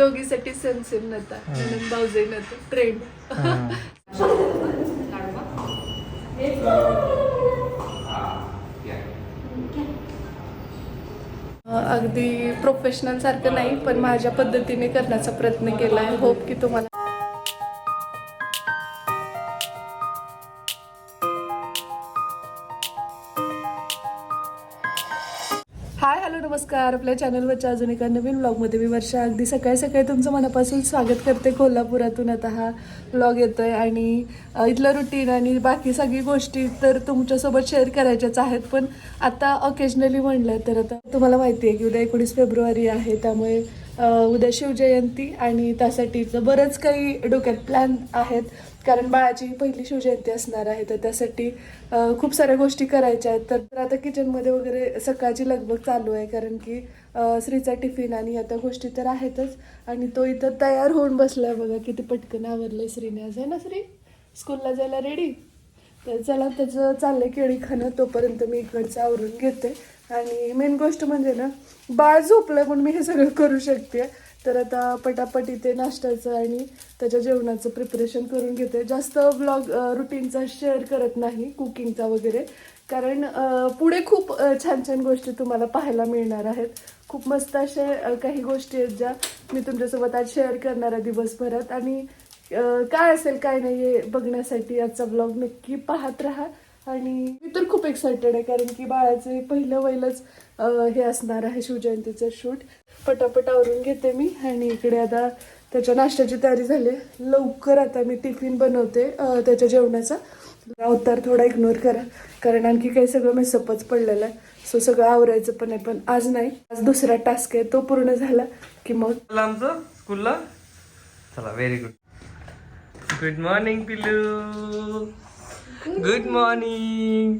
दोघीसाठी same same नव्हता म्हणून भाऊजे नव्हतं ट्रेंड. अगदी प्रोफेशनल सारखं नाही पण माझ्या पद्धतीने करण्याचा प्रयत्न केला आहे होप की तुम्हाला नमस्कार. आपल्या चॅनलवरच्या अजून एका नवीन ब्लॉगमध्ये मी वर्षा. अगदी सकाळी सकाळी तुमचं मनापासून स्वागत करते. कोल्हापुरातून आता हा ब्लॉग येतो आहे आणि इथलं रुटीन आणि बाकी सगळी गोष्टी तर तुमच्यासोबत शेअर करायच्याच आहेत. पण आता ऑकेजनली म्हणलं तर आता तुम्हाला माहिती आहे की उद्या एकोणीस फेब्रुवारी आहे. त्यामुळे उद्या शिवजयंती आणि त्यासाठीचं बरंच काही डोक्यात प्लॅन आहेत. कारण बाळाची पहिली शिवजयंती असणार आहे तर त्यासाठी खूप साऱ्या गोष्टी करायच्या आहेत. तर आता किचनमध्ये वगैरे सकाळची लगबग चालू आहे कारण की श्रीचा टिफिन आणि आता गोष्टी तर आहेतच. आणि तो इथं तयार होऊन बसलाय बघा किती पटकन आवरलंय श्रीने आज. आहे ना श्री? स्कूलला जायला रेडी तर चला त्याचं चाललंय केळी खाणं तोपर्यंत मी इकडचं आवरून घेते. आणि मेन गोष्ट म्हणजे ना बाळ झोपलं पण मी हे सगळं करू शकते. तर आता पटापट इथे नाश्त्याचं आणि त्याच्या जेवणाचं प्रिपरेशन करून घेते. जास्त ब्लॉग रुटीनचा शेअर करत नाही कुकिंगचा वगैरे. कारण पुढे खूप छान छान गोष्टी तुम्हाला पाहायला मिळणार आहेत. खूप मस्त अशा काही गोष्टी आहेत ज्या मी तुमच्यासोबत आज शेअर करणार आहे दिवसभरात. आणि काय असेल काय नाही हे बघण्यासाठी आजचा ब्लॉग नक्की पाहत राहा. आणि मी तर खूप एक्सायटेड आहे कारण की बाळाचे पहिलं वहिलंच हे असणार आहे शिवजयंतीचं शूट. पटापट आवरून घेते मी. आणि इकडे आता त्याच्या नाश्त्याची तयारी झाली. आहे. लवकर आता मी टिफिन बनवते त्याच्या जेवणाचा. अवतार थोडा इग्नोर करा. कारण आणखी काही सगळं मेसअपच पडलेलं आहे. सो सगळं आवरायचं पण आहे पण आज नाही. आज दुसरा टास्क आहे तो पूर्ण झाला की मग आमचं स्कूलला चला व्हेरी गुड गुड मॉर्निंग पिलू गुड मॉर्निंग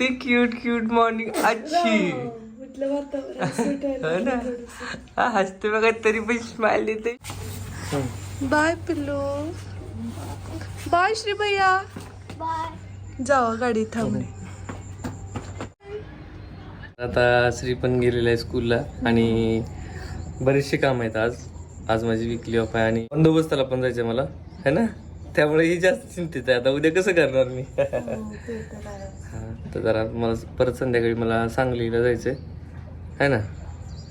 ते क्यूट क्यूट मॉर्निंग अच्छी म्हटलं वातावरण हो हा हसते बघा तरी पण स्माइल देते बाय पिल्लू. बाय श्री भैया जावा गाडी थांबली. आता श्री पण गेलेला आहे स्कूलला आणि बरेचसे काम आहेत आज. आज माझी विकली ऑफ आहे आणि बंदोबस्ताला पण जायचं मला. है ना? त्यामुळे ही जास्त चिंतित आहे. आता उद्या कसं करणार मी? हा तर जरा मला परत संध्याकाळी मला सांगलीला जायचंय. है ना?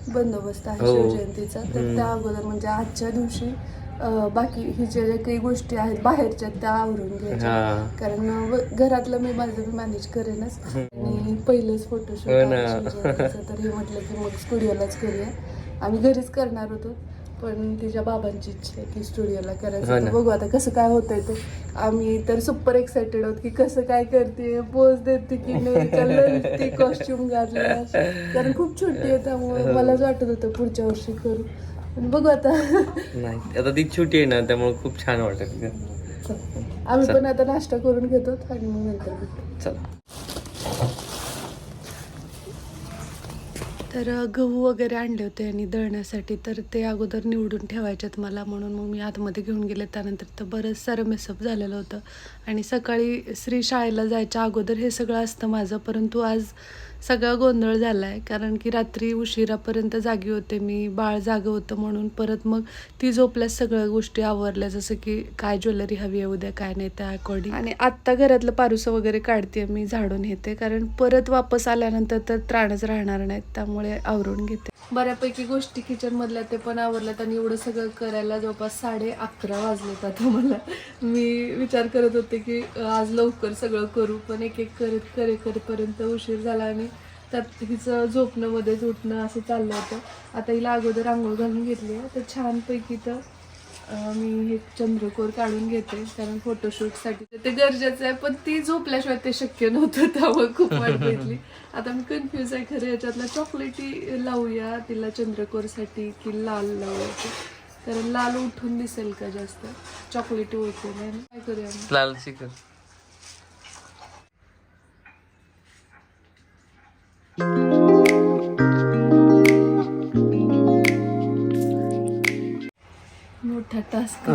बंदोबस्त आहे हो. शिवजयंतीचा. तर त्या अगोदर म्हणजे आजच्या दिवशी अं, बाकी ही जे जे काही गोष्टी आहेत बाहेरच्या त्या आवरून घ्यायच्या. हा. कारण व- घरातलं मी माझं मी मॅनेज करेनच. आणि पहिलंच फोटोशूट हो ना. तर हे म्हटलं की मग स्टुडिओलाच करूया. आम्ही घरीच करणार होतो. पण तिच्या बाबांची इच्छा आहे की स्टुडिओला हो करायचं. तर बघू आता कसं काय होतंय ते. आम्ही तर सुपर एक्साइटेड आहोत की कसं काय करते पोज देते की नाही ते कॉस्ट्युम घातलं. कारण खूप छोटी आहे त्यामुळे मलाच वाटत होतं पुढच्या वर्षी करू. पण बघू आता. नाही आता ती छोटी आहे ना त्यामुळे खूप छान वाटत आम्ही पण आता नाश्ता करून घेतो आणि मग नंतर. चला. तर गहू वगैरे आणले होते आणि दळण्यासाठी तर ते अगोदर निवडून ठेवायच्यात मला म्हणून मग मी आतमध्ये घेऊन गेले. त्यानंतर तर बरंच सारं मेसअप झालेलं होतं. आणि सकाळी श्री शाळेला जायच्या अगोदर हे सगळं असतं माझं परंतु आज सगळा गोंधळ झाला आहे कारण की रात्री उशिरापर्यंत जागी होते मी बाळ जागं होतं म्हणून परत मग ती झोपल्यास सगळ्या गोष्टी आवरल्या. जसं की काय ज्वेलरी हवी आहे उद्या काय नाही त्या अकॉर्डिंग आणि आत्ता घरातलं पारुसं वगैरे काढते मी झाडून घेते. कारण परत वापस आल्यानंतर तर त्राणच राहणार नाहीत त्यामुळे आवरून घेते. बऱ्यापैकी गोष्टी किचनमधल्या ते पण आवरल्यात आणि एवढं सगळं करायला जवळपास साडे अकरा वाजलेत आता मला. मी विचार करत होते की आज लवकर सगळं करू. पण एक एक करत करे करेपर्यंत उशीर झाला आणि त्यात हिचं झोपणं मध्येच उठणं असं चाललं होतं. आता हिला अगोदर आंघोळ घालून घेतली आहे. तर छानपैकी तर मी हे चंद्रकोर काढून घेते. कारण फोटोशूटसाठी ते गरजेचं आहे. पण ती झोपल्याशिवाय ते शक्य नव्हतं. त्यामुळे खूप वाट घेतली. आता मी कन्फ्यूज आहे. खरं याच्यातला चॉकलेटी लावूया. तिला चंद्रकोरसाठी की लाल लावूया कारण लाल उठून दिसेल का जास्त? चॉकलेटी ओळखून काय करूया लाल चिकन. मोठा टास्क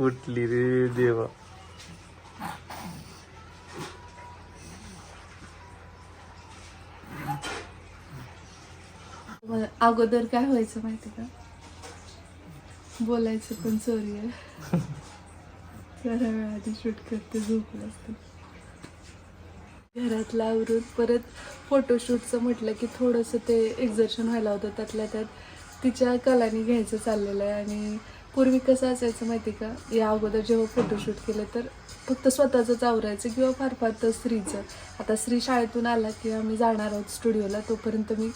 उठली रे देवा. अगोदर काय व्हायचं माहिती का? बोलायचं पण चोरी आहे. जरा वेळ आधी शूट करते झोपलं असते. घरातलं आवरून परत फोटोशूटचं म्हटलं की थोडंसं ते एक्झर्शन व्हायला होतं त्यातल्या त्यात तिच्या कलानी घ्यायचं चाललेलं आहे आणि पूर्वी कसं असायचं माहिती का? या अगोदर जेव्हा फोटोशूट केलं तर फक्त स्वतःचंच आवरायचं किंवा फार फार तर स्त्रीचं. आता स्त्री शाळेतून आला की आम्ही जाणार आहोत स्टुडिओला तोपर्यंत मी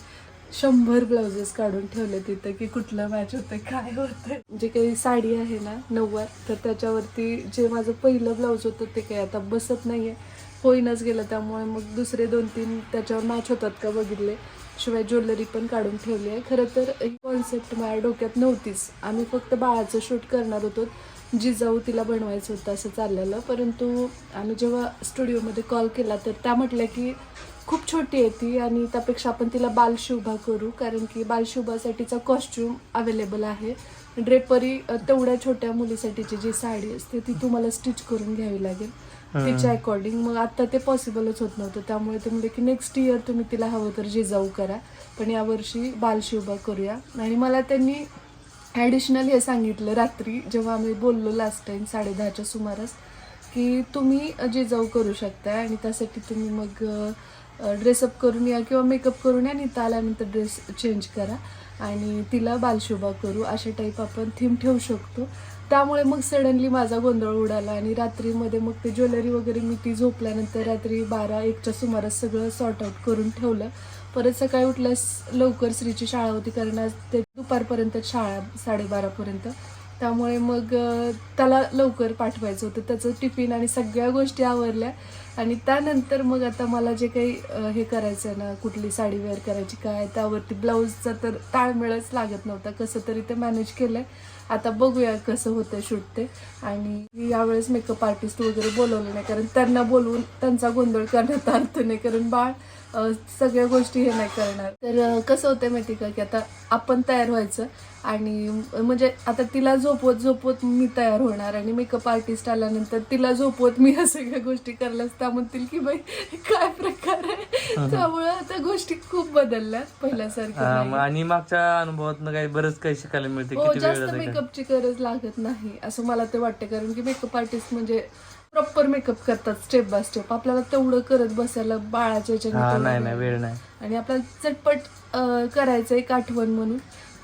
शंभर ब्लाउजेस काढून ठेवले तिथं की कुठलं मॅच होतं काय होतं जे काही साडी आहे ना नऊवार तर त्याच्यावरती जे माझं पहिलं ब्लाऊज होतं ते काही आता बसत नाही आहे होईनच गेलं त्यामुळे मग दुसरे दोन तीन त्याच्यावर मॅच होतात का बघितले. शिवाय ज्वेलरी पण काढून ठेवली आहे. खरं तर ही कॉन्सेप्ट माझ्या डोक्यात नव्हतीच. आम्ही फक्त बाळाचं शूट करणार होतो. जिजाऊ तिला बनवायचं होतं असं चाललेलं. परंतु आम्ही जेव्हा स्टुडिओमध्ये कॉल केला तर त्या म्हटल्या की खूप छोटी आहे ती आणि त्यापेक्षा आपण तिला बालशोभा करू. कारण की बालशोभासाठीचा कॉस्ट्यूम अवेलेबल आहे. ड्रेपरी तेवढ्या छोट्या मुलीसाठीची जी साडी असते ती तुम्हाला स्टिच करून घ्यावी लागेल. तिच्या अकॉर्डिंग मग आता ते पॉसिबलच होत नव्हतं. त्यामुळे ते म्हणजे की नेक्स्ट इयर तुम्ही तिला हवं तर जिजाऊ करा. पण यावर्षी बालशिवबा करूया. आणि मला त्यांनी ॲडिशनल हे सांगितलं रात्री जेव्हा आम्ही बोललो लास्ट टाइम साडे दहाच्या सुमारास की तुम्ही जिजाऊ करू शकता आणि त्यासाठी तुम्ही मग ड्रेसअप करून या किंवा मेकअप करून या आणि इथं आल्यानंतर ड्रेस चेंज करा आणि तिला बालशोभा करू. अशा टाईप आपण थीम ठेवू शकतो. त्यामुळे मग सडनली माझा गोंधळ उडाला आणि रात्रीमध्ये मग ते ज्वेलरी वगैरे मी ती झोपल्यानंतर रात्री बारा एकच्या सुमारास सगळं सॉर्ट आउट करून ठेवलं. परत सकाळी उठल्यास लवकर स्त्रीची शाळा होती कारण आज ते दुपारपर्यंत शाळा साडेबारापर्यंत त्यामुळे मग त्याला लवकर पाठवायचं होतं. त्याचं टिफिन आणि सगळ्या गोष्टी आवरल्या आणि त्यानंतर मग आता मला जे काही हे करायचं आहे ना कुठली साडी वेअर करायची काय त्यावरती ब्लाऊजचा तर ताळमेळच लागत नव्हता. कसं तरी ते मॅनेज केलं आहे आता बघूया कसं होतं शूट ते आणि यावेळेस मेकअप आर्टिस्ट वगैरे बोलवलं नाही कारण त्यांना बोलवून त्यांचा गोंधळ करण्यात अर्थ नाही कारण बाळ सगळ्या गोष्टी हे नाही करणार. तर कसं होतं माहिती का की आता आपण तयार व्हायचं आणि म्हणजे आता तिला झोपवत झोपवत मी तयार होणार आणि मेकअप आर्टिस्ट आल्यानंतर तिला झोपवत मी ह्या सगळ्या गोष्टी करल्यास त्या म्हणतील की बाई काय प्रकार आहे? त्यामुळे आता गोष्टी खूप बदलल्या पहिल्यासारख्या आणि मागच्या अनुभवातनं काही बरंच काही शिकायला मिळते. हो जास्त. मेकअपची गरज लागत नाही असं मला ते वाटतं. कारण की मेकअप आर्टिस्ट म्हणजे प्रॉपर मेकअप करतात स्टेप बाय स्टेप आपल्याला तेवढं करत बसायला बाळाच्या हा नाही वेळ नाही वेळ नाही. आणि आपल्याला चटपट करायचं एक आठवण म्हणून.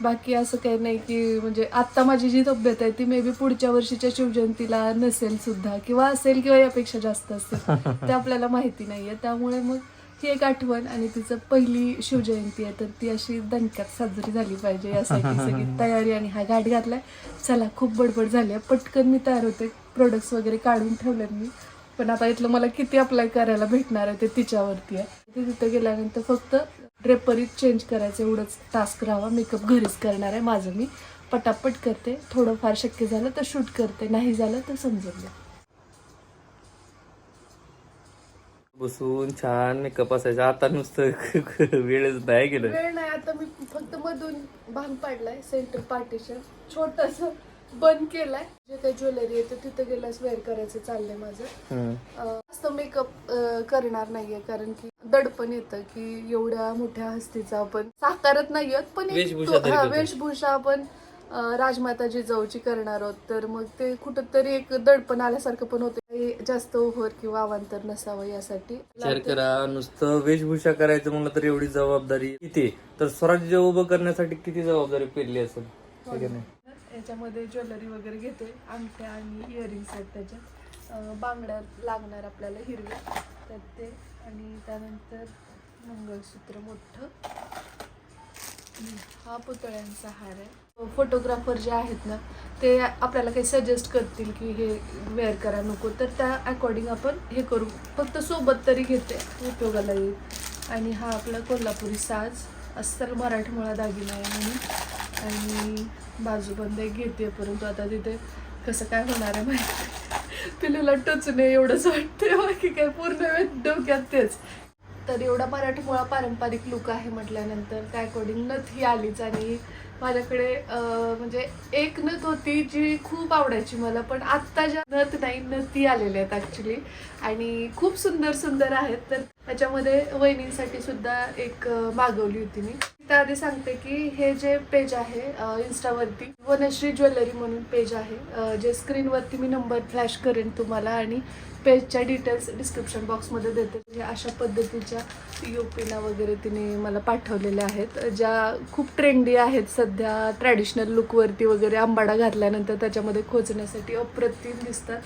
बाकी असं काही नाही की म्हणजे आत्ता माझी जी तब्येत आहे ती मे बी पुढच्या वर्षीच्या शिवजयंतीला नसेल सुद्धा किंवा असेल किंवा यापेक्षा जास्त असेल ते आपल्याला माहिती नाहीये. त्यामुळे मग ही एक आठवण आणि तिचं पहिली शिवजयंती आहे तर ती अशी दणक्यात साजरी झाली पाहिजे यासाठी सगळी तयारी आणि हा घाट घातलाय. चला खूप बडबड झाली आहे. पटकन मी तयार होते. प्रोडक्ट्स वगैरे काढून ठेवले मी. पण आता इथलं मला किती अप्लाय करायला भेटणार आहे ते तिच्यावरती आहे. ते तिथं गेल्यानंतर फक्त ड्रेपरीत चेंज करायचं एवढंच टास्क राहावा. मेकअप घरीच करणार आहे माझं मी. पटापट करते. थोडंफार शक्य झालं तर शूट करते. नाही झालं तर समजून घ्या बसून छान मेकअप असायचा. आता नुसतं वेळच नाही गेलं. वेळ नाही. आता मी फक्त मधून भांग पाडलाय. सेंटर पार्टिशन छोटस बंद केलाय. जे काही ज्वेलरी आहे ते तिथं गेल्यास वेअर करायचं चाललंय माझं. अं, जास्त मेकअप करणार नाहीये कारण की दडपण येतं की एवढ्या मोठ्या हस्तीचा आपण साकारत नाही आहोत पण एक वेशभूषा तो- तरी हा, करतो. वेशभूषा आपण अं, राजमाता जिजाऊची करणार आहोत. तर मग ते कुठंतरी एक दडपण आल्यासारखं पण होते. जास्त ओव्हर किंवा अवांतर नसावं यासाठी. विचार करा नुसतं वेशभूषा करायचं म्हणलं तर एवढी जबाबदारी किती? तर स्वराज्य उभं करण्यासाठी किती जबाबदारी पेरली असेल? है का नाही? त्याच्यामध्ये ज्वेलरी वगैरे घेते. अंगठ्या आणि इयरिंग्स आहेत त्याच्यात. बांगड्या लागणार आपल्याला हिरव्या. तर ते. आणि त्यानंतर मंगळसूत्र मोठं. हा पुतळ्यांचा हार आहे. फोटोग्राफर जे आहेत ना ते आपल्याला काही सजेस्ट करतील की हे वेअर करा नको. तर त्या अकॉर्डिंग आपण हे करू. फक्त सोबत तरी घेते उपयोगाला येईल. आणि हा आपला कोल्हापुरी साज. अस्सल मराठमोळा दागिना आहे म्हणून. आणि बाजूबंद एक घेते परंतु आता तिथे कसं काय होणार आहे माहिती पिलूला नाही एवढंच वाटतंय बाकी काय पूर्ण वेळ डोक्यात तेच. तर एवढा मराठमोळा पारंपरिक लुक आहे म्हटल्यानंतर त्या अकॉर्डिंग नथ ही आलीच आणि माझ्याकडे म्हणजे एक नथ होती जी खूप आवडायची मला पण आत्ता ज्या नथ नाही नथी आलेल्या आहेत ॲक्च्युली आणि खूप सुंदर सुंदर आहेत. तर त्याच्यामध्ये वहिनींसाठी सुद्धा एक मागवली होती मी. त्याआधी सांगते की हे जे पेज आहे इन्स्टावरती वनश्री ज्वेलरी म्हणून पेज आहे. जे स्क्रीनवरती मी नंबर फ्लॅश करेन तुम्हाला आणि पेजच्या डिटेल्स डिस्क्रिप्शन बॉक्समध्ये देते. म्हणजे अशा पद्धतीच्या युपीला वगैरे तिने मला पाठवलेल्या आहेत. ज्या खूप ट्रेंडी आहेत सध्या ट्रॅडिशनल लुकवरती वगैरे आंबाडा घातल्यानंतर त्याच्यामध्ये खोचण्यासाठी अप्रतिम दिसतात.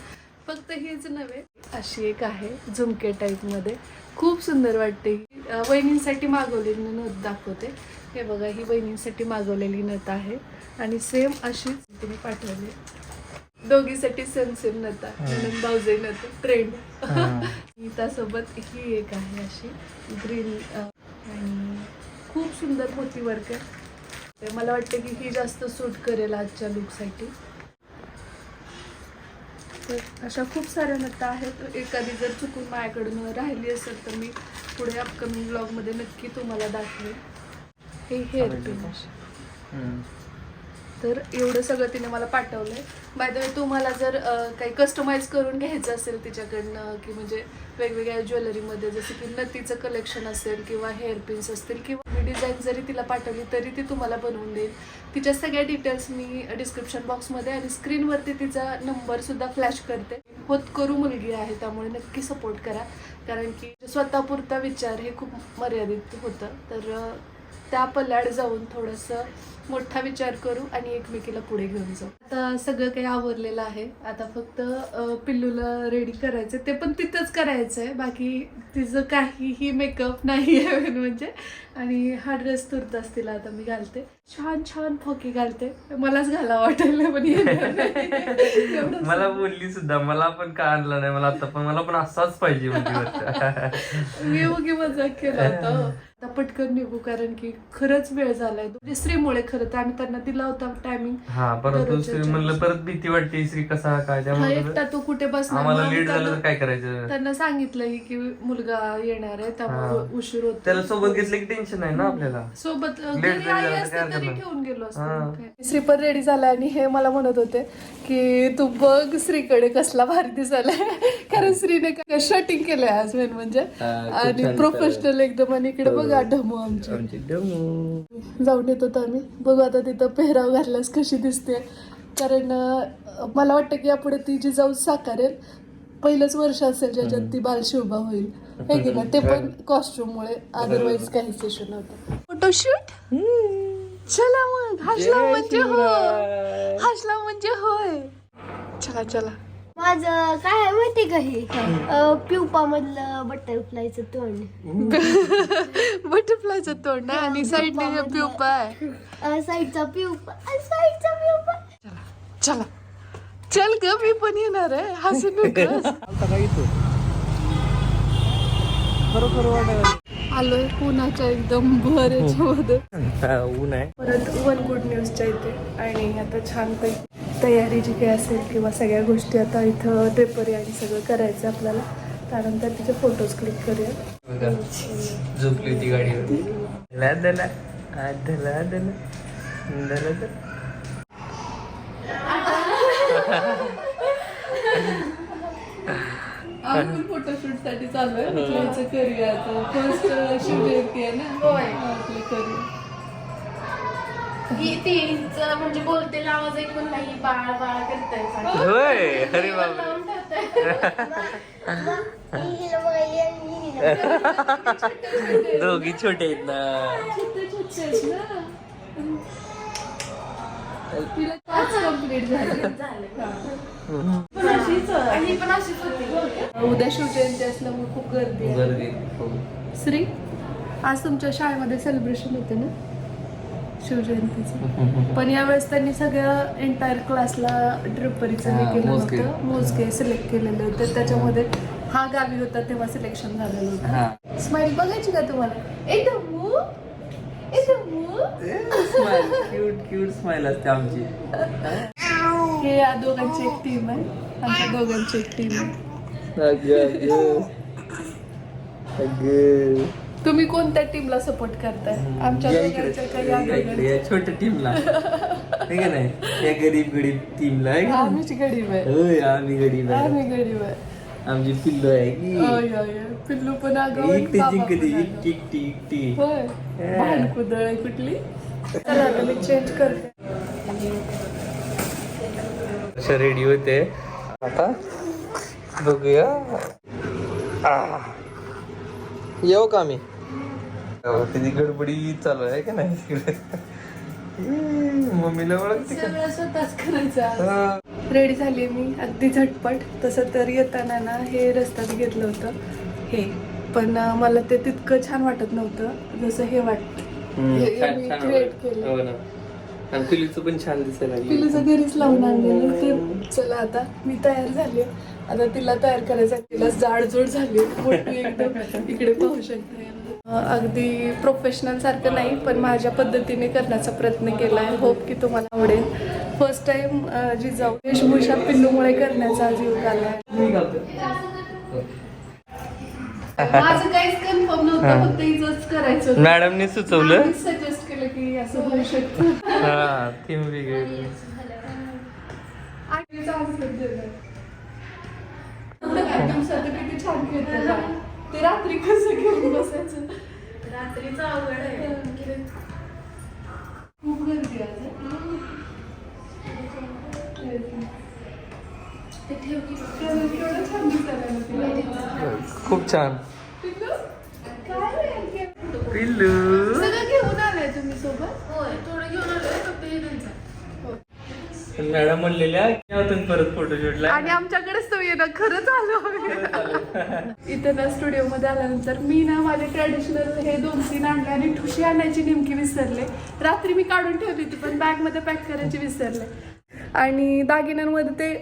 फक्त हीच नव्हे अशी एक आहे झुमके टाईपमध्ये खूप सुंदर वाटते ही. वहिनींसाठी मागवलेली नथ दाखवते. हे बघा ही वहिनींसाठी मागवलेली नथ आहे. आणि सेम अशीच तिने पाठवली. दोघीसाठी सेम सेम नथ आहे म्हणून भाऊजे नथ ट्रेंड त्यासोबत ही एक आहे अशी ग्रीन आणि खूप सुंदर मोती वर्क आहे. मला वाटतं की ही जास्त सूट करेल आजच्या लुकसाठी तर अशा खूप साऱ्या नट्टा आहेत. एखादी जर चुकून माझ्याकडून राहिली असेल तर मी पुढे अपकमिंग ब्लॉगमध्ये नक्की तुम्हाला दाखवेन. हे हेअर पिन तर एवढं सगळं तिने मला पाठवलंय. बाय द वे तुम्हाला जर काही कस्टमाइज करून घ्यायचं असेल तिच्याकडनं की म्हणजे वेगवेगळ्या ज्वेलरीमध्ये जसं की नतीचं कलेक्शन असेल किंवा हेअर पिन्स असतील किंवा मी डिझाईन जरी तिला पाठवली तरी ती तुम्हाला बनवून देईल. तिच्या सगळ्या डिटेल्स मी डिस्क्रिप्शन बॉक्समध्ये आणि स्क्रीनवरती तिचा नंबरसुद्धा फ्लॅश करते. होत करू मुलगी आहे त्यामुळे नक्की सपोर्ट करा. कारण की स्वतःपुरता विचार हे खूप मर्यादित होतं. तर त्या पल्ल्याड जाऊन थोडंसं मोठा विचार करू आणि एकमेकीला पुढे घेऊन जाऊ. आता सगळं काही आवरलेलं आहे. आता फक्त पिल्लूला रेडी करायचं ते पण तिथंच करायचं आहे बाकी तिचं काहीही मेकअप नाही आहे म्हणजे. आणि हा ड्रेस तुर्तास तिला आता मी घालते. छान छान फोकी घालते. मलाच घाला वाटायला पण मला बोलली सुद्धा. मला पण का आणलं नाही? मला आता पण मला पण असाच पाहिजे मी उगी मजाक केला होता हो. आता पटकन निघू कारण की खरंच वेळ झालाय. म्हणजे स्त्रीमुळे खरं तर आम्ही त्यांना दिला होता टायमिंग हा परंतु दररोजच्या श्री म्हणलं परत भीती वाटते श्री कसा काय? हा त्यामुळे एकटा तो कुठे बसणार? आम्हाला मग लेट झालं तर त्यांना- काय करायचं? त्यांना सांगितलंय की मुलगा येणार आहे त्यामुळे हा. उशीर होतो. त्याला सोबत घेतलं की टेन्शन आहे ना आपल्याला? सोबत अ, Late घरी जरी आई झालं तर असते काय तरी करणार? ठेवून गेलो हा. असतो श्रीपद रेडी झाला आणि हे मला म्हणत होते की तू बघ श्रीकडे कसला भारी दिसायलाय. कारण श्रीने शटिंग केलंय आज मेन म्हणजे. हा, खूप आणि छान प्रोफेशनल एकदम आणि इकडे बघा ढमू आमची. आमची डमू. जाऊन येत होतो आम्ही. बघू आता तिथं पेहराव घातल्यास कशी दिसते. कारण मला वाटतं की यापुढे ती जी जाऊ साकारेल पहिलंच वर्ष असेल ज्याच्यात ती बालशिवबा होईल. हे की ना ते पण कॉस्ट्युम मुळे अदरवाईज काहीच इश्यू नव्हतं. फोटोशूट चला मग. हसला म्हणजे हो. हसला म्हणजे होय. चला चला. माझं काय आहे माहिती का हे? प्युपा मधलं बटरफ्लायचं तोंड. बटरफ्लायचं तोंड आहे आणि साईडने हे प्युपा आहे. साईडचा प्युपा अं, साईडचा प्युपा चला चल. ग मी पण येणार आहे. हसू नकोस आलोय पुण्याच्या एकदम भर याच्यामध्ये हा, ऊन आहे. परत वन गुड न्यूजच्या इथे. आणि आता छानपैकी तयारी जी काही असेल किंवा सगळ्या गोष्टी आता इथं ड्रेपरी आणि सगळं करायचं आपल्याला त्यानंतर तिचे फोटोज क्लिक करूया. झोपली होती गाडीवर. आपण फोटोशूटसाठी चालू आहे म्हटलं करूया आता. फर्स्ट शिवजयंती आहे ना. आपलं करूया. तीच म्हणजे बोलतेला आवाज ऐकून नाही बाळ बाळ करताय होय अरे बाबा दोघी छोटे आहेत ना छोटे छोटे आहेत ना. तिला पाच कंप्लीट झाले. पण अशीच ही पण अशीच होती. उद्या शिवजयंती असल्यामुळे खूप गर्दी आहे. गर्दी हो. श्री आज तुमच्या शाळेमध्ये सेलिब्रेशन होते ना? शिवजयंतीचं. पण यावेळेस त्यांनी सगळ्या एंटायर क्लासला ड्रिपरीचं हे केलं. होतं. मोजके सिलेक्ट केलेले होते. त्याच्यामध्ये हा गावी होता तेव्हा सिलेक्शन झालेलं होतं. स्माइल बघायची का तुम्हाला? एकदम क्यूट क्यूट स्माइल असते आमची. हे या दोघांची एक टीम आहे. आमच्या दोघांची एक टीम आहे. तुम्ही कोणत्या टीमला सपोर्ट करताय? आमच्या या दोघांच्या इकडे या इकडे या छोट्या टीमला आहे का नाही? या गरीब गरीब टीमला आहे का आम्हीच गरीब आहे. होय आम्ही गरीब आहे. आम्ही गरीब आहे. आमची पिल्लू आहे की? होय, होय, होय. पिल्लू पण आगाऊ आणि एकटी बाबा जिंकते पण आगाऊ. एकटी एकटी. एकटी होय. भांडकुदळ आहे कुठली? चला आता मी चेंज करते. अशा रेडी होते. आता बघूया. आ. येऊ का मी त्याची गडबडी चालू आहे का नाही इकडे हम्म, मम्मीला सगळं स्वतःच करायचं. हा. रेडी झाली मी. अगदी झटपट. तसं तर येताना ना हे रस्त्यात घेतलं होतं. हे. पण मला ते तितकं छान वाटत नव्हतं. जसं हे वाटतं हे- हे. हो आणि पिलीचं पण छान दिसायला पिलूचं घरीच लावून आणलेलं ते. चला आता मी तयार झाले. आता तिला तयार करायचं. तिला जाडजूड झाली. मोठी एकदम इकडे पाहू शकते. अगदी प्रोफेशनल सारखं नाही पण माझ्या पद्धतीने करण्याचा प्रयत्न केला आहे होप की तुम्हाला आवडेल. फर्स्ट टाइम जिजाऊ वेशभूषा पिल्लूमुळे करण्याचा आज योग आला आहे. मी घालतो. माझं काहीच कन्फर्म नव्हतं फक्त इथंच करायचं होतं. मॅडमने सुचवलं? सजेस्ट केलं की असं होऊ शकतं. हा. ते रात्री कसं घेऊन बसायचं? रात्रीचं अवघड आहे. खूप गर्दी आहे आज. खूप छान. पिल्लू? सगळं घेऊन आलाय तुम्ही सोबत? होय थोडं घेऊन आलोय फक्त हे मॅडम म्हणलेल्या यातून परत फोटोशूटला आणि आमच्याकडेच तो येणं खरंच आलो आम्ही. इथं ना स्टुडिओ मध्ये आल्यानंतर मी ना माझे ट्रॅडिशनल हे दोन तीन आणले आणि ठुशी आणायची नेमकी विसरले. रात्री मी काढून ठेवली होती पण बॅगमध्ये पॅक करायची विसरले. आणि दागिन्यांमध्ये ते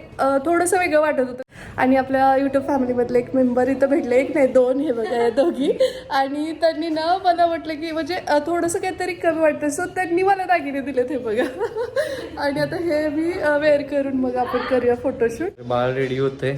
थोडंसं वेगळं वाटत होतं. आणि आपल्या युट्यूब फॅमिलीमधले एक मेंबर इथं भेटले. एक नाही दोन हे बघा या दोघी. आणि त्यांनी ना मला म्हटलं की म्हणजे थोडंसं काहीतरी कमी वाटतं सो त्यांनी मला दागिने दिलेत हे बघा. आणि आता हे मी वेअर करून मग आपण करूया फोटोशूट बाळ रेडी होते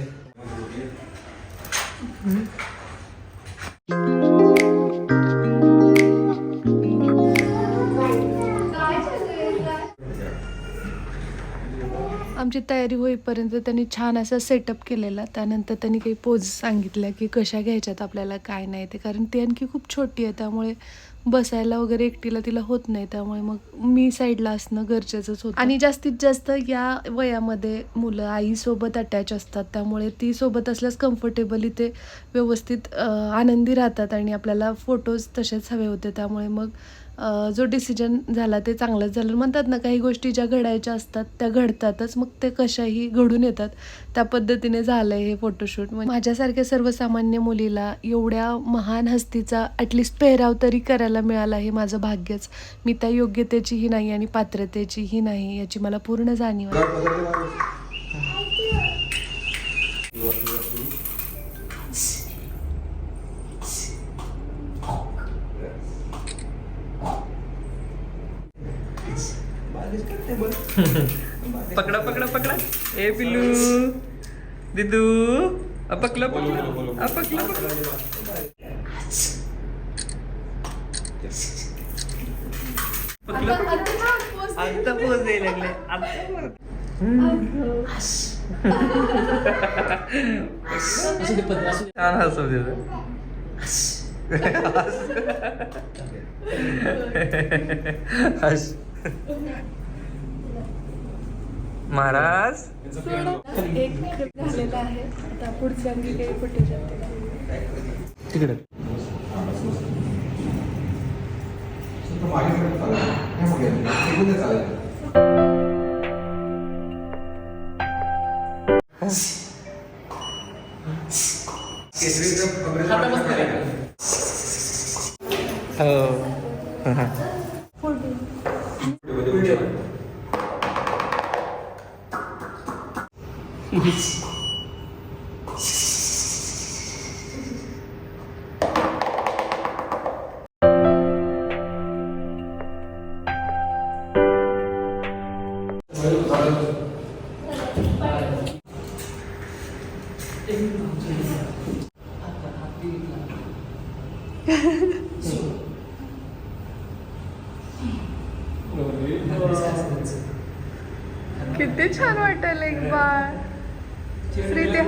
आमची तयारी होईपर्यंत त्यांनी छान असा सेटअप केलेला. त्यानंतर त्यांनी काही पोज सांगितल्या की कशा घ्यायच्यात आपल्याला काय नाही ते. कारण ती आणखी खूप छोटी आहे त्यामुळे बसायला वगैरे एकटीला तिला होत नाही. त्यामुळे मग मी साईडला असणं गरजेचंच होतं. आणि जास्तीत जास्त या वयामध्ये मुलं आईसोबत अटॅच असतात. त्यामुळे ती सोबत असल्यास कम्फर्टेबली ते व्यवस्थित आनंदी राहतात आणि आपल्याला फोटोज तसेच हवे होते. त्यामुळे मग जो डिसिजन झाला ते चांगलंच झालं. म्हणतात ना काही गोष्टी ज्या घडायच्या असतात त्या घडतातच. मग ते कशाही घडून येतात. त्या पद्धतीने झालं हे फोटोशूट म्हणजे माझ्यासारख्या सर्वसामान्य मुलीला एवढ्या महान हस्तीचा ॲटलिस्ट पेहराव तरी करायला मिळाला हे माझं भाग्यच. मी त्या योग्यतेचीही नाही आणि पात्रतेचीही नाही याची मला पूर्ण जाणीव आहे. पकडा पकडा पकडा ए पिल्लू दिदू आ, पकडला पकडला आ, पकडला पकडला आता पोच द्यायला लागले आता छान हसव देत हस महाराज. एक झालेला आहे आता पुढचे आणखी काही फुटेज तिकडे हो e risco.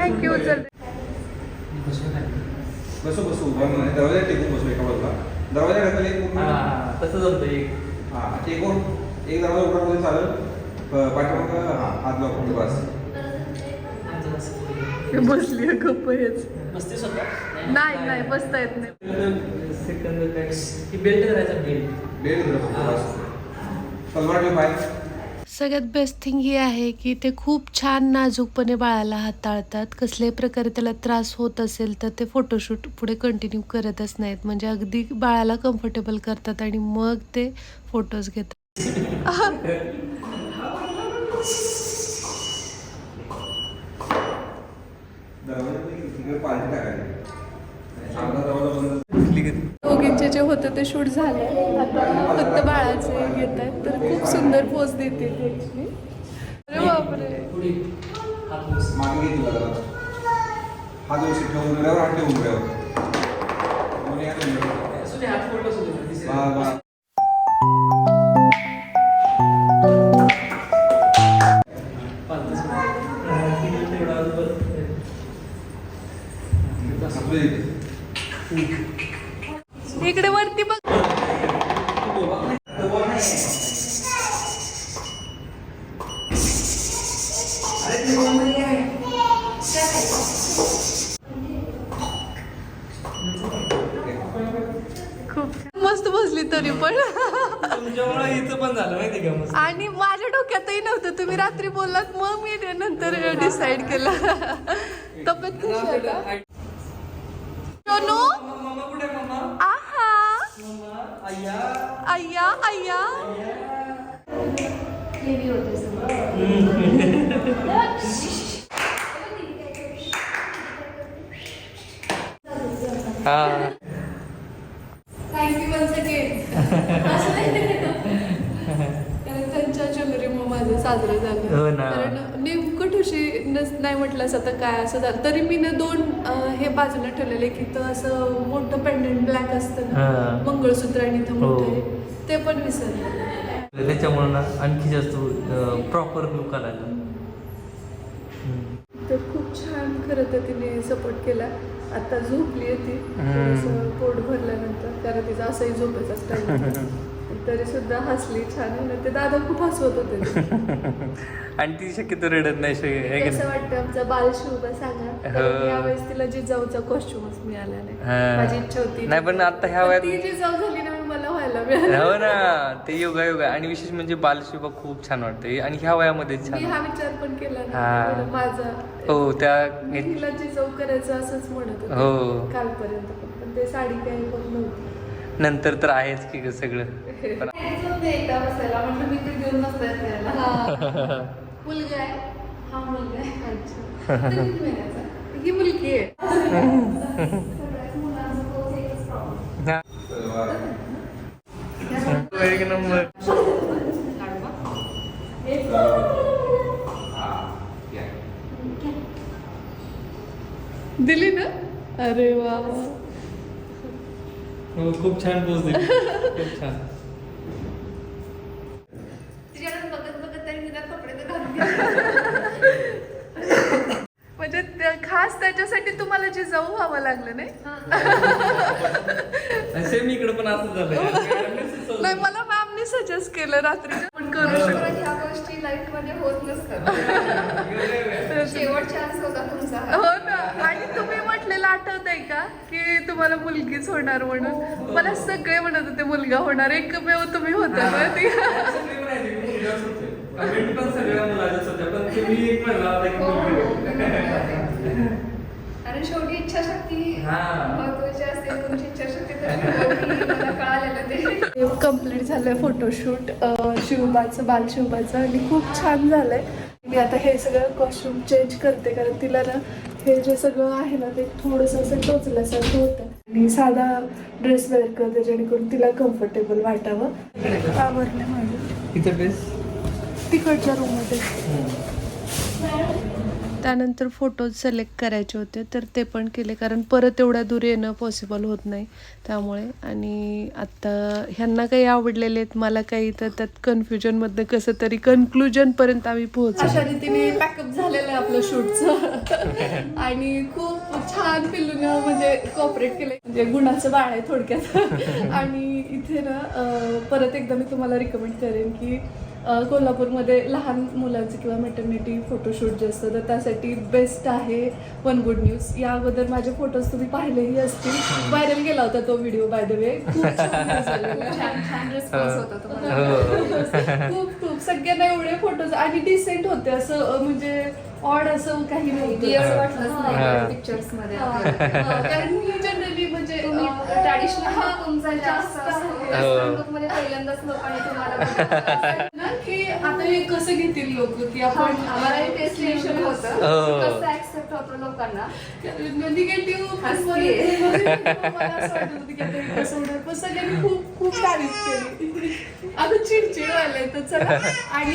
थँक्यू उचल बसू बसू उभं नाही दरवाजा टेकून बसू एका बाजूला. दरवाजा घातला एक तसं जमतं एक. हा टेकून. एक दरवाजा उघडा करून चालेल पाठीमागं हा, हात लावून बस. बसली गप्प हेच नाही. नाही बसता येत नाही. सेकंद बेल्ट करायचा बेल्ट बेड उघडा फक्त बस. तलवार ठेव पाय. सगळ्यात बेस्ट थिंग ही आहे की ते खूप छान नाजूकपणे बाळाला हाताळतात. कसल्याही प्रकारे त्याला त्रास होत असेल तर ते फोटोशूट पुढे कंटिन्यू करतच नाहीत. म्हणजे अगदी बाळाला कम्फर्टेबल करतात आणि मग ते फोटोज घेतात. दरवाजा दरवाजा बंद दोघींचे जे होतं ते शूट झालं. आता फक्त बाळाचे घेत आहेत. तर खूप सुंदर पोच देते. अरे बापरे. मागे ठेवून ठेवून उघड्यावर. दोन्ही हात उघड्यावर. बा- बा. हातमध्ये इथे. इकडे वरती बघ. खूप मस्त बसली तरी पण. आणि माझ्या डोक्यातही नव्हतं. तुम्ही रात्री बोललात मग मी नंतर डिसाईड केलं. तब्येत अय्या हा थँक्यू वन्स अगेन कारण त्यांच्या ज्वेलरीमुळे माझं साजरं झालं हो ना. कारण नेमकं ठुशी नस नाही म्हटलंस आता काय असं झालं तरी मी ना दोन अं, हे बाजूला ठेवलेले की तर असं मोठं पेंडंट ब्लॅक असतं ना हा. मंगळसूत्र आणि इथं हो. मोठं हे. ते पण विसरले. त्याच्यामुळे ना आणखी जास्त प्रॉपर लुक आला तर खूप छान खरं तर तिने सपोर्ट केला. आता झोपली आहे ती हम्म. थोडंसं पोट भरल्यानंतर. कारण तिचा असंही झोपायचा स्टाईल तरी सुद्धा हसली छान ते दादा खूप हसवत होते. आणि ती शक्यतो रडत नाही नाही? वाटतं? आमचा बालशिवबा सांगा. हो. कारण यावेळेस तिला जिजाऊचा कॉस्ट्युमच मिळाला नाही. माझी इच्छा होती. नाही, पण आता ह्या पण वयात- ती जिजाऊ झाली ना मला व्हायला मिळालं. हो ना. ते योगा योगा. आणि विशेष म्हणजे बालशिवा खूप छान वाटते आणि ह्या वयामध्ये छान हा विचार पण केला. ना माझा हो त्या तिला जिजाऊ करायचं असंच म्हणत हो. कालपर्यंत पण. पण ते साडी काही होत नव्हती. नंतर तर आहेच की ग सगळं पण एकदा बसायला म्हटलं मी ते घेऊन बसता मुलगा आहे हा मुलगा आहे अच्छा तर किती महिन्याचा? ही मुलगी आहे हा. तलवार. एक नंबर हा. दिली ना अरे वा हो खूप छान पोच दिली. खूप छान. म्हणजे त्या- खास त्याच्यासाठी तुम्हाला जे जाऊ व्हावं लागलं नाही? सेम इकडे पण असं झालं नाही मला मॅमने सजेस्ट केलं रात्री करू शकतो. ह्या गोष्टी लाईफमध्ये होत नसतात. शेवट चान्स होता तुमचा. हा. हो ना. आणि तुम्ही म्हटलेलं आठवत आहे का? की तुम्हाला मुलगीच होणार म्हणून. मला सगळे म्हणत होते मुलगा होणार. एकमेव तुम्ही होता ना ती. कमेंट पण सगळ्या मुलाच्याच होत्या पण तुम्ही एक म्हणला होता की हो, हो, मुलगी हो. आणि शेवटी इच्छाशक्ती हा. महत्वाची असते तुमची इच्छाशक्ती तर ते कंप्लीट झालंय फोटोशूट शिवबाचं बाल शिवबाचं आणि खूप छान झालंय. मी आता हे सगळं कॉस्ट्युम चेंज करते कारण तिला ना हे जे सगळं आहे ना ते थोडंसं असं टोचल्यासारखं होतं. आणि साधा ड्रेस वेअर करते जेणेकरून तिला कम्फर्टेबल वाटावं. आवडलं माझं तिकडच्या रूममध्ये त्यानंतर फोटोज सिलेक्ट करायचे होते तर ते पण केले. कारण परत एवढ्या दूर येणं पॉसिबल होत नाही. त्यामुळे आणि आता ह्यांना काही आवडलेले आहेत मला काही तर त्यात कन्फ्युजनमधनं कसं तरी कन्क्लुजनपर्यंत आम्ही पोहोचलो. अशा रीतीने पॅकअप झालेलं आहे आपलं शूटचं. आणि खूप छान पिल्लूनं म्हणजे कॉपरेट केलं म्हणजे गुणाचं बाळ आहे थोडक्यात. आणि इथे ना परत एकदा मी तुम्हाला रिकमेंड करेन की कोल्हापूरमध्ये लहान मुलांचे किंवा मेटर्निटी फोटोशूट जे असतं तर त्यासाठी बेस्ट आहे वन गुड न्यूज या अगोदर माझे फोटोज तुम्ही पाहिलेही असतील. व्हायरल गेला होता तो व्हिडिओ बाय द वे खूप होता तुम्हाला खूप खूप. सगळ्यांना एवढे फोटोज आणि डिसेंट होते असं म्हणजे ऑड असं काही हा. नाही. पिक्चर्समध्ये हा, हा, कारण मी जनरली म्हणजे ट्रॅडिशनल हा, तुमचा जास्त पहिल्यांदाच लोकांनी तुम्हाला की हे कसं घेतील लोक? की आपण आम्हाला एक टेस्टिनेशन होतं? हो. कसं ऍक्सेप्ट होतं लोकांना? निगेटिव्ह सगळ्यांनी खूप खूप तारीफ केली. आता चिडचिड व्हायलाय तर चला. आणि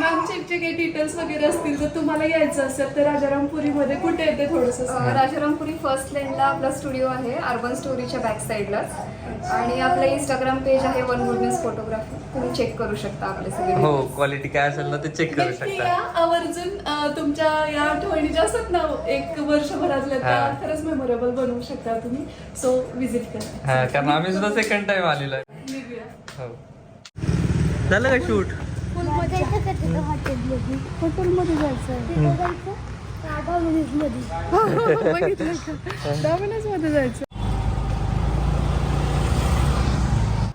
मॅम चेकचे काही डिटेल्स वगैरे असतील तर तुम्हाला यायचं असेल तर राजारामपुरीमध्ये कुठे येते थोडस राजारामपुरी फर्स्ट लेनला आपला स्टुडिओ आहे अर्बन स्टोरीच्या बॅक साईडलाच आणि आपलं इंस्टाग्राम पेज आहे वन गुड न्यूज फोटोग्राफी तुम्ही चेक करू शकता आपले सगळे हो. क्वालिटी काय असेल ना ते चेक करू नक्की शकता. या आवर्जून अं, तुमच्या या आठवणी ज्या असतात ना एक वर्षभरातल्या त्या हा. खरंच मेमोरेबल बनवू शकता तुम्ही. सो विजिट करा. हा कारण आम्ही सुद्धा सेकंड टाइम आलेलो आहे. निघूया. हो. झालं का शूट जायचं का तिथं हॉटेलमध्ये हॉटेलमध्ये जायचं तिथं जायचं? मध्ये बघितलं का? डॉमिनोजमध्ये जायचं.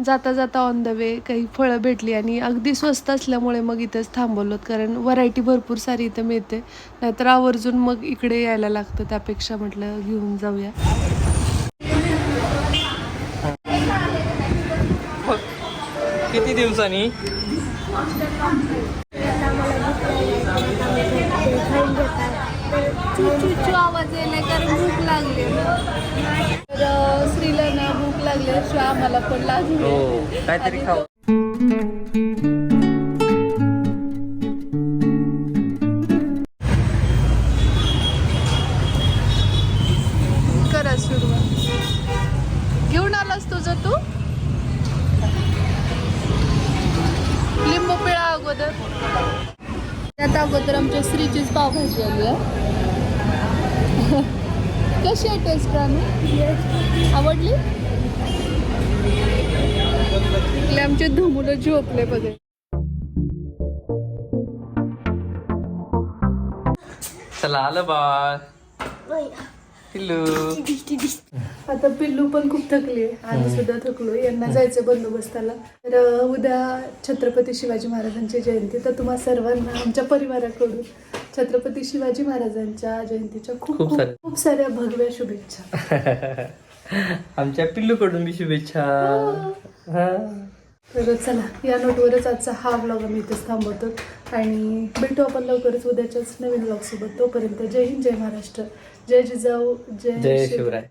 जाता जाता ऑन द वे काही फळं भेटली आणि अगदी स्वस्त असल्यामुळे मग इथेच थांबवलोत कारण व्हरायटी भरपूर सारी इथं मिळते. नाहीतर आवर्जून मग इकडे यायला लागतं. त्यापेक्षा म्हटलं घेऊन जाऊया. किती दिवसांनी? आवाज कारण भूक लागली. तर श्रीला ना भूक लागल्याशिवाय आम्हाला पण लागली. हो काहीतरी खाऊ. करा सुरुवात. घेऊन आलास तुझं तू? लिंबू पिळा अगोदर. त्यात अगोदर आमच्या श्रीचीच पावभाजी आली आहे कशी आहे टेस्ट रानू आवडली? इथले आमचे धुमुलं झोपले बघे. चला आलं बाळ. पिल्लू. आता पिल्लू पण खूप थकली आहे. आम्ही सुद्धा थकलो यांना जायचं बंदोबस्ताला. तर उद्या छत्रपती शिवाजी महाराजांची जयंती. तर तुम्हा सर्वांना आमच्या परिवाराकडून छत्रपती शिवाजी महाराजांच्या जयंतीच्या खूप. खूप साऱ्या भगव्या शुभेच्छा. आमच्या पिल्लूकडून बी शुभेच्छा. हा. तर चला या नोटवरच आजचा हा ब्लॉग आम्ही इथेच थांबवतो. आणि भेटू आपण लवकरच उद्याच्याच नवीन ब्लॉग सोबत. तोपर्यंत जय हिंद जय महाराष्ट्र. जय जिजाऊ जय शिवराय.